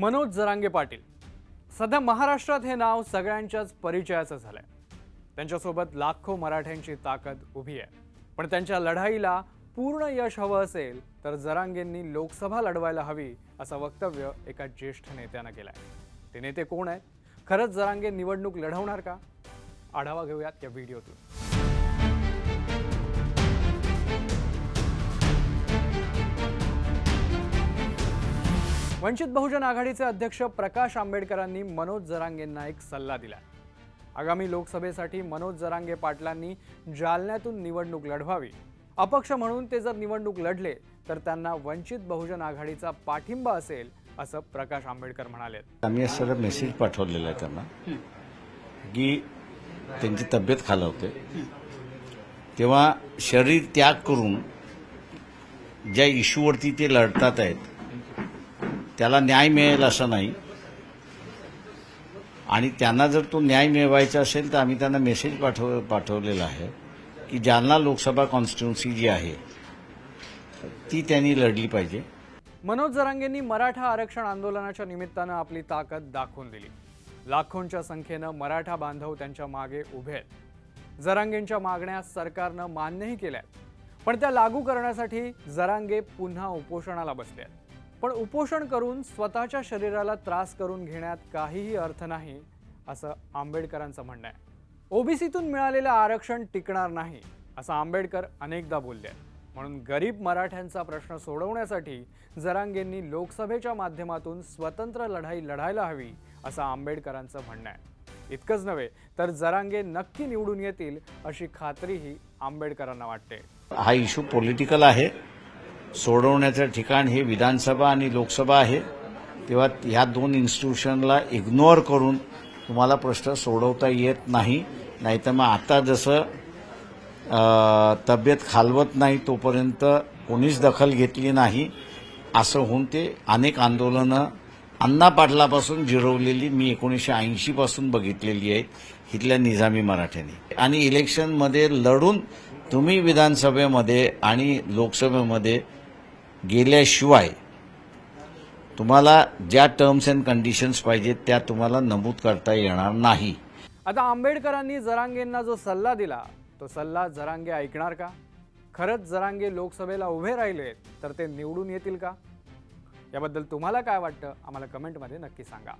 मनोज जरांगे पाटील. सध्या महाराष्ट्रात हे नाव सगळ्यांच्याच परिचयाचं झालंय. त्यांच्यासोबत लाखो मराठ्यांची ताकद उभी आहे. पण त्यांच्या लढाईला पूर्ण यश हवं असेल तर जरांगेंनी लोकसभा लढवायला हवी असं वक्तव्य एका ज्येष्ठ नेत्यानं केलं आहे ते नेते कोण आहेत? खरंच जरांगे निवडणूक लढवणार का? आढावा घेऊयात या व्हिडिओतून. वंचित बहुजन आघाडीचे अध्यक्ष प्रकाश आंबेडकरांनी मनोज जरांगेंना एक सल्ला दिला आगामी लोकसभेसाठी मनोज जरांगे पाटलांनी जालन्यातून निवडणूक लढवावी. अपक्ष म्हणून ते जर निवडणूक लढले तर त्यांना वंचित बहुजन आघाडीचा पाठिंबा असेल असं प्रकाश आंबेडकर म्हणाले आम्ही सर मेसेज पाठवलेला आहे त्यांना की त्यांची तब्येत खालावते. तेव्हा शरीर त्याग करून ज्या इश्यूवरती ते लढतात आहेत त्याला न्याय मिळेल असं नाही. आणि त्यांना जर तो न्याय मिळवायचा असेल तर आम्ही त्यांना मेसेज पाठव पाठवलेला आहे की जालना लोकसभा कॉन्स्टिट्युन्सी जी आहे ती त्यांनी लढली पाहिजे. मनोज जरांगेंनी मराठा आरक्षण आंदोलनाच्या निमित्तानं आपली ताकद दाखवून दिली. लाखोंच्या संख्येनं मराठा बांधव त्यांच्या मागे उभे आहेत. जरांगेंच्या मागण्या सरकारनं मान्यही केल्या पण त्या लागू करण्यासाठी जरांगे पुन्हा उपोषणाला बसले आहेत. पण उपोषण करून स्वतःच्या शरीराला त्रास करून घेण्यात काहीही अर्थ नाही असं आंबेडकरांचं म्हणणं आहे. ओबीसीतून मिळालेलं आरक्षण टिकणार नाही असं आंबेडकर अनेकदा बोलले म्हणून गरीब मराठ्यांचा प्रश्न सोडवण्यासाठी जरांगेंनी लोकसभेच्या माध्यमातून स्वतंत्र लढाई लढायला हवी असं आंबेडकरांचं म्हणणं आहे. इतकंच नव्हे तर जरांगे नक्की निवडून येतील अशी खात्रीही आंबेडकरांना वाटते. हा इश्यू पॉलिटिकल आहे. सोडवण्याचं ठिकाण हे विधानसभा आणि लोकसभा आहे. तेव्हा ह्या दोन इन्स्टिट्यूशनला इग्नोर करून तुम्हाला प्रश्न सोडवता येत नाही. नाहीतर मग आता जसं तब्येत खालवत नाही तोपर्यंत कोणीच दखल घेतली नाही. असं होऊन ते अनेक आंदोलनं अण्णा पाटलापासून जिरवलेली मी एकोणीसशे ऐंशीपासून बघितलेली आहेत इथल्या निजामी मराठ्यांनी. आणि इलेक्शनमध्ये लढून तुम्ही विधानसभेमध्ये आणि लोकसभेमध्ये गेल्याशिवाय तुम्हाला ज्या टर्म्स अँड कंडिशन्स पाहिजेत त्या तुम्हाला नमूद करता येणार नाही. आता आंबेडकरांनी जरांगेंना जो सल्ला दिला तो सल्ला जरांगे ऐकणार का? खरंच जरांगे लोकसभेला उभे राहिले तर ते निवडून येतील का? याबद्दल तुम्हाला काय वाटतं? आम्हाला कमेंटमध्ये नक्की सांगा.